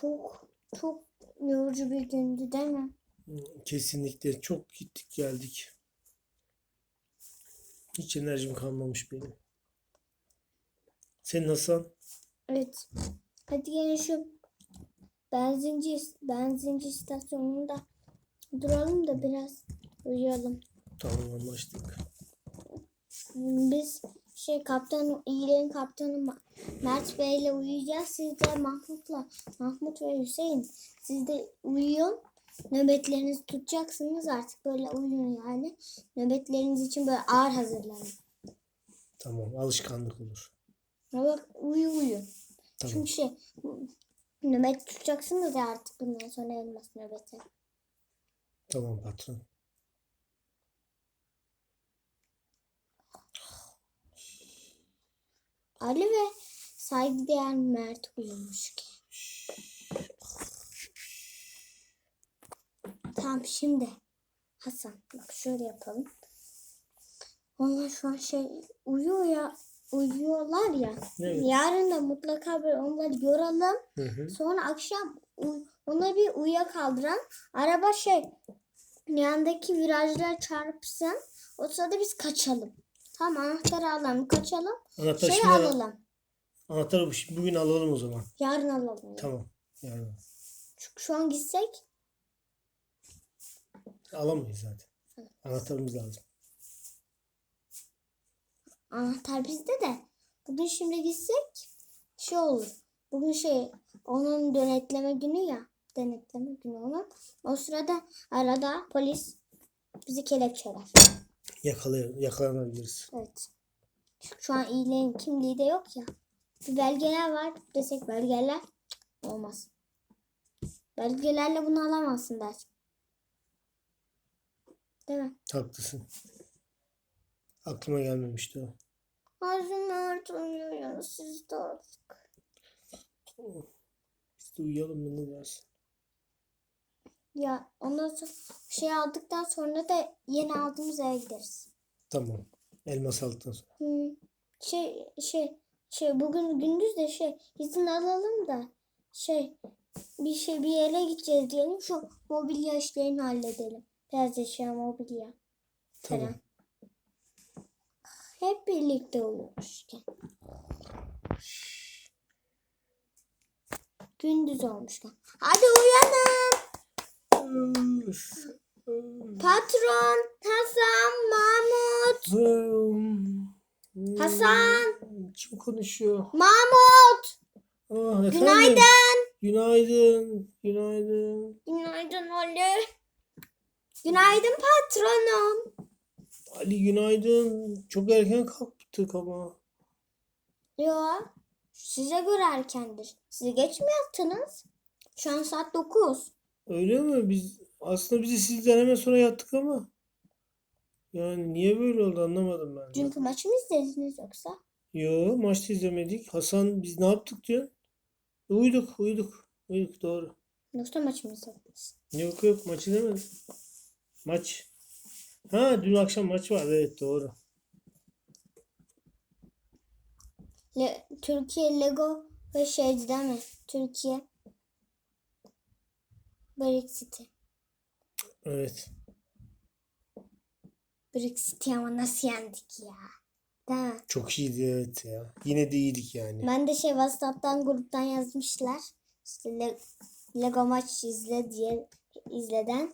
çok çok yorucu bir gündü değil mi? Kesinlikle çok gittik geldik. Hiç enerjim kalmamış benim. Senin Hasan? Evet. Hadi gelin şu benzinci benzinci istasyonunda duralım da biraz uyuyalım. Tamam anlaştık. Biz şey kaptan iyilerin kaptanı Mert Bey'le uyuyacağız. Siz de Mahmut'la Mahmut ve Hüseyin siz de uyuyun. Nöbetlerinizi tutacaksınız artık böyle uyuyun yani. Nöbetleriniz için böyle ağır hazırlanın. Tamam alışkanlık olur. Ya bak uyu uyu. Tamam. Çünkü şey nöbet tutacaksınız ya artık bundan sonra elmas nöbeti. Tamam patron. Ali ve saygıdeğer Mert uyumuş ki. Tamam şimdi Hasan bak şöyle yapalım. Onlar şu an şey uyuyor ya uyuyorlar ya. Evet. Yarın da mutlaka böyle onları yoralım. Hı hı. Sonra akşam onları bir uyuyakaldıran araba şey yandaki virajlara çarpsın. O sırada biz kaçalım. Tamam anahtarı alalım kaçalım. Anahtar Şey şimdi al- alalım. Anahtarı bu- bugün alalım o zaman. Yarın alalım. Tamam. Yani Çünkü şu an gitsek alamayız zaten. Anahtarımız lazım. anahtar bizde de. Bugün şimdi gitsek şey olur. Bugün şey onun denetleme günü ya. Denetleme günü onun. O sırada arada polis bizi kelepçeler. Yakalayalım, yakalanabiliriz. Evet. Şu an iyilerin kimliği de yok ya. Bir belgeler var desek belgeler olmaz. Belgelerle bunu alamazsın der. Değil mi? Haklısın. Aklıma gelmemişti o. Ağzım uyuyor siz de artık. Biz de uyuyalım ne dersin? Ya ondan sonra şey aldıktan sonra da yeni aldığımız eve gideriz. Tamam. Elmas aldıktan sonra. Hmm. Şey şey şey bugün gündüz de şey izin alalım da şey bir şey bir yere gideceğiz diyelim şu mobilya işlerini halledelim. Beyaz eşya mobilya Tamam. falan. Hep birlikte uyumuşken. Gündüz olmuşken. Hadi uyanın. Patron, Hasan, Mahmut. Hasan, Kim konuşuyor? Mahmut. Ah, efendim. Günaydın. Günaydın. Günaydın. Günaydın Ali. Günaydın patronum. Ali günaydın. Çok erken kalktık ama. Yo, size göre erkendir. Siz geç mi yattınız? Şu an saat 9. Öyle mi? Biz aslında bizi sizden hemen sonra yattık ama. Yani niye böyle oldu anlamadım ben. de. Çünkü maçı mı izlediniz yoksa? Yo maç izlemedik. Hasan biz ne yaptık diyor. Uyuduk uyuduk. Uyuduk doğru. Yoksa maçı mı izlediniz? Yok yok maç izlemedim. Maç. Ha dün akşam maç vardı evet doğru. Le- Türkiye Lego ve şeydi değil mi? Türkiye Brexit'i. Evet. Brexit'i ama nasıl yendik ya? Değil mi? Çok iyiydi evet ya. Yine de iyiydik yani. Ben de şey WhatsApp'tan gruptan yazmışlar. İşte Le- Lego maç izle diye izleden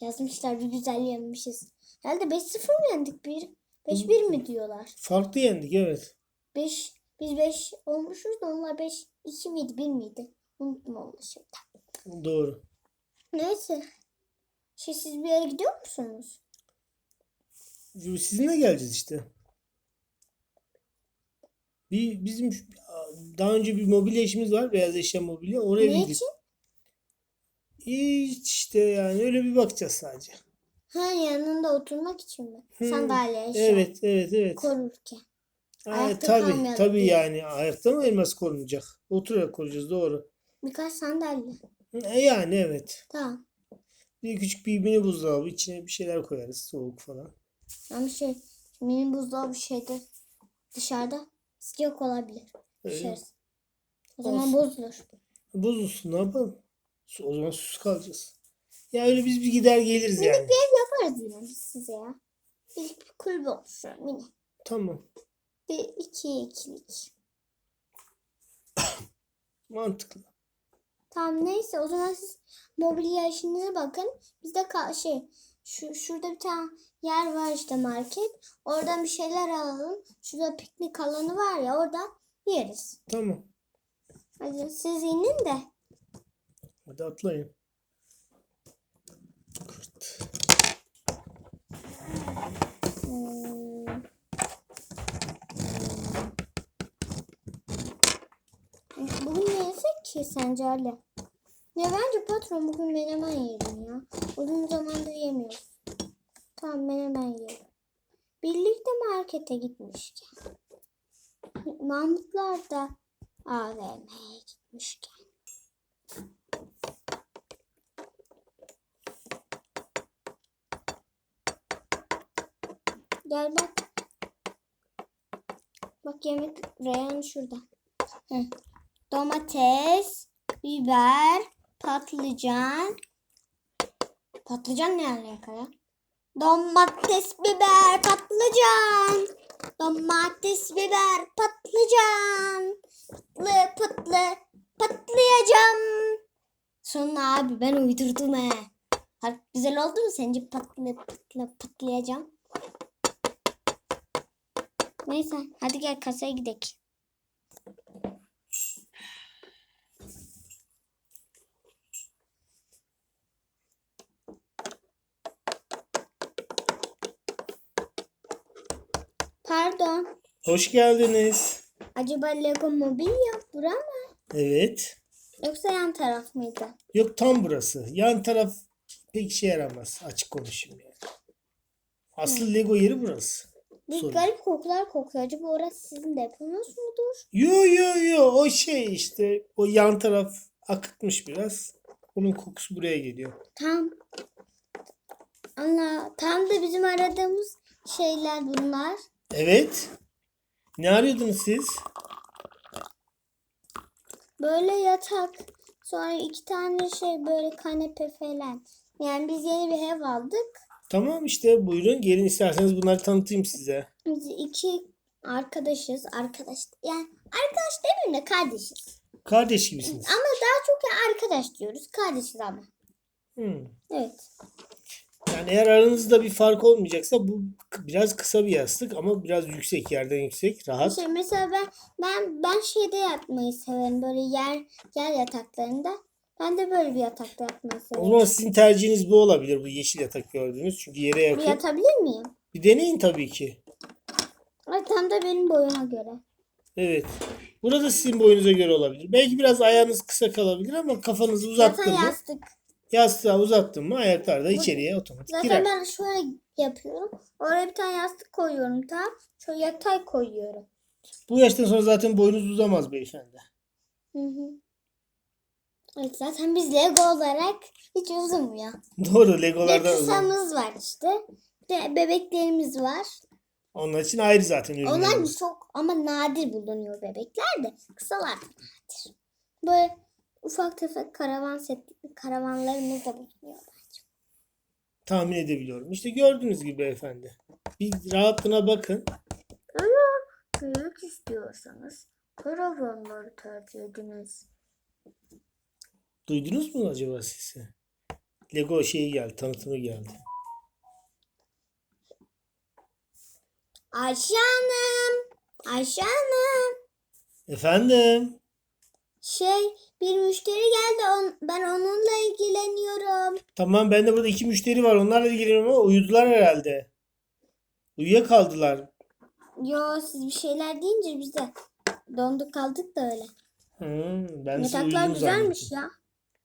yazmışlar bir güzel yenmişiz. Herhalde 5-0 mı yendik? 1 5-1 mi diyorlar? Farklı yendik evet. 5 biz 5 olmuşuz da onlar 5 2 miydi 1 miydi? Unuttum onu şimdi. Doğru. Neyse. Şey siz bir yere gidiyor musunuz? Sizinle geleceğiz işte. Bir bizim şu- daha önce bir mobilya işimiz var. Beyaz eşya mobilya. Oraya Ne bir gidip. için? Hiç işte yani öyle bir bakacağız sadece. Ha yanında oturmak için mi? Hmm, Sandalye eşya Evet evet evet. korurken. Ha, ayakta tabii kalmayalım tabii diye. yani ayakta mı elmas korunacak? Oturarak koruyacağız doğru. Birkaç sandalye. E, Yani evet. Tamam. Bir küçük bir mini buzdolabı içine bir şeyler koyarız soğuk falan. Ama şey mini buzdolabı şeyde dışarıda sıcak olabilir. Öyle. Dışarısı. O zaman Olsun. bozulur. Bozulsun ne yapalım? Su- O zaman susuz kalacağız. Ya öyle biz bir gider geliriz yani. bir ev yaparız yine biz size ya. Bir, bir kulübe oluşturalım yine. Tamam. Bir iki ikilik. Mantıklı. Tamam neyse o zaman siz mobilya işinize bakın. Biz de ka- şey şu şurada bir tane yer var işte market. Oradan bir şeyler alalım. Şurada piknik alanı var ya oradan yeriz. Tamam. Hadi siz inin de. Hadi atlayın. Kırt. Hmm. Bugün ne yesek ki sence Ali? Ya bence patron bugün menemen yiyelim ya. Uzun zamandır yemiyoruz. Tamam menemen yiyelim. Birlikte markete gitmişken. Mahmutlar da AVM'ye gitmişken. Gel bak. Bak yemek reyan şurada. Hı. Domates, biber, patlıcan. Patlıcan ne alaka ya? Domates, biber, patlıcan. Domates, biber, patlıcan. Patlı patlı patlayacağım. Sonra abi ben uydurdum he. Ha, Güzel oldu mu sence patlı patlı patlayacağım? Neyse hadi gel kasaya gidelim. Hoş geldiniz. Acaba Lego Mobilya bura mı? Evet. Yoksa yan taraf mıydı? Yok tam burası. Yan taraf pek işe yaramaz. Açık konuşayım yani. Asıl Lego yeri burası. Bir Sorun. garip kokular kokuyor. Acaba orası sizin deponuz mudur? Yo yo yo o şey işte o yan taraf akıtmış biraz. Onun kokusu buraya geliyor. Tam. Allah tam da bizim aradığımız şeyler bunlar. Evet. Ne arıyordunuz siz? Böyle yatak. Sonra iki tane şey böyle kanepe falan. Yani biz yeni bir ev aldık. Tamam işte buyurun gelin isterseniz bunları tanıtayım size. Biz iki arkadaşız. Arkadaş yani arkadaş demeyeyim de kardeşiz. Kardeş gibisiniz. Ama daha çok ya arkadaş diyoruz. Kardeşiz ama. Hmm. Evet. Yani eğer aranızda bir fark olmayacaksa bu k- biraz kısa bir yastık ama biraz yüksek yerden yüksek rahat. Şey, mesela ben ben ben şeyde yatmayı severim. Böyle yer yer yataklarında. Ben de böyle bir yatakta yatmayı O severim. zaman sizin tercihiniz bu olabilir bu yeşil yatak gördüğünüz çünkü yere Bir yakın. yatabilir miyim? Bir deneyin tabii ki. Ay, tam da benim boyuma göre. Evet. Burada sizin boyunuza göre olabilir. Belki biraz ayağınız kısa kalabilir ama kafanızı uzattın Zaten mı? yastık. Yastığa uzattın mı ayaklar da içeriye otomatik Zaten girer. ben şöyle yapıyorum. Oraya bir tane yastık koyuyorum tam. Şöyle yatay koyuyorum. Bu yaştan sonra zaten boyunuz uzamaz beyefendi. Hı hı. Evet zaten biz Lego olarak hiç uzamıyor. Doğru Legolardan uzamaz. kısamız var işte. De bebeklerimiz var. Onlar için ayrı zaten Onlar ürünlerimiz. çok ama nadir bulunuyor bebekler de. Kısalar nadir. Böyle ufak tefek karavan set, karavanlarımız da bulunuyor. Tahmin edebiliyorum. İşte gördüğünüz gibi beyefendi. Bir rahatlığına bakın. Büyük istiyorsanız karavanları tercih ediniz. Duydunuz mu acaba sesi? Lego şeyi geldi, tanıtımı geldi. Ayşe Hanım. Ayşe Hanım. Efendim? Şey bir müşteri geldi. On, ben onunla ilgileniyorum. Tamam ben de burada iki müşteri var. Onlarla ilgileniyorum ama uyudular herhalde. Uyuyakaldılar. Yo siz bir şeyler deyince biz de donduk kaldık da öyle. Hı, ben sizi Yataklar güzelmiş zannettim. ya.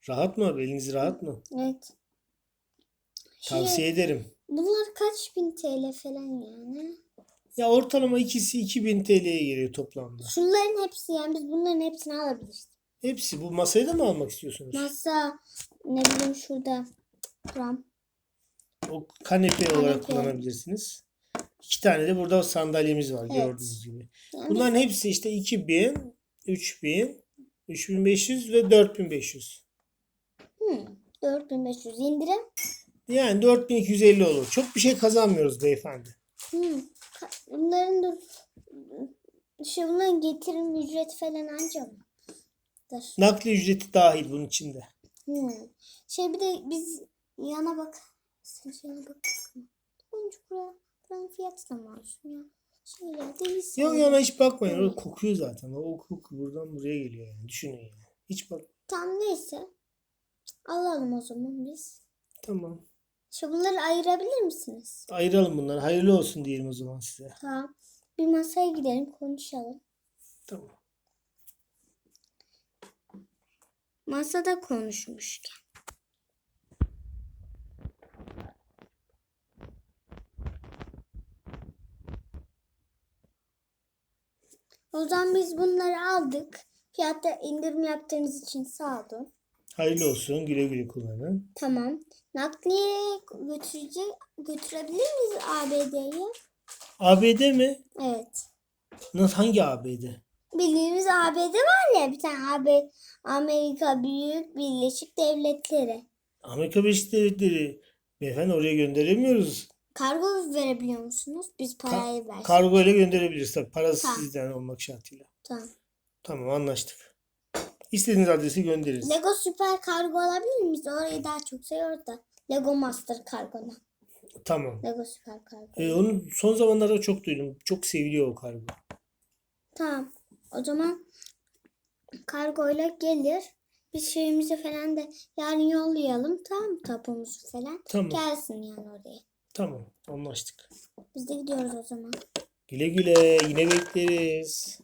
Rahat mı? Beliniz rahat mı? Evet. Şey, Tavsiye ederim. bunlar kaç bin TL falan yani? Ya ortalama ikisi 2000 TL'ye geliyor toplamda. Şunların hepsi yani biz bunların hepsini alabiliriz. Hepsi. Bu masayı da mı almak istiyorsunuz? Masa ne bileyim şurada. Ram. O kanepe olarak Kanepe. kullanabilirsiniz. İki tane de burada sandalyemiz var Evet. gördüğünüz gibi. Yani Bunların hepsi işte 2000, 3000, 3500 ve 4500. Hmm. 4500 indirim. Yani 4250 olur. Çok bir şey kazanmıyoruz beyefendi. Hmm. Bunların dur. Şey bunların getirim ücreti falan anca mı? Nakli ücreti dahil bunun içinde. Hmm. Şey bir de biz yana bak. Sen yana bak. Boncuk buraya. Buranın fiyatı da masum ya. Şeyler de iyi Yok yana hiç bakmayın. O kokuyor zaten. O koku buradan buraya geliyor yani. Düşünün yani. Hiç bak. Tamam neyse. Alalım o zaman biz. Tamam. Şu bunları ayırabilir misiniz? Ayıralım bunları. Hayırlı olsun diyelim o zaman size. Tamam. Bir masaya gidelim konuşalım. Tamam. Masada konuşmuşken. O zaman biz bunları aldık. Fiyatta indirim yaptığınız için sağ olun. Hayırlı olsun. Güle güle kullanın. Tamam. Nakliye götürecek, götürebilir miyiz ABD'ye? ABD mi? Evet. Nasıl hangi ABD? Bildiğimiz ABD var ya bir tane AB, Amerika Büyük Birleşik Devletleri. Amerika Birleşik Devletleri. Beyefendi oraya gönderemiyoruz. Kargo verebiliyor musunuz? Biz parayı versek. Kargo ile gönderebiliriz tabii. Parası Tamam. sizden olmak şartıyla. Tamam. Tamam anlaştık. İstediğiniz adresi göndeririz. Lego Süper Kargo alabilir miyiz? Orayı daha çok seviyoruz da. Lego Master Kargo'dan. Tamam. Lego Süper Kargo. Ee, onu son zamanlarda çok duydum. Çok seviliyor o kargo. Tamam. O zaman kargoyla gelir. Biz şeyimizi falan da yarın yollayalım. Tamam mı? Tapumuzu falan. Tamam. Gelsin yani oraya. Tamam. Anlaştık. Biz de gidiyoruz o zaman. Güle güle. Yine bekleriz.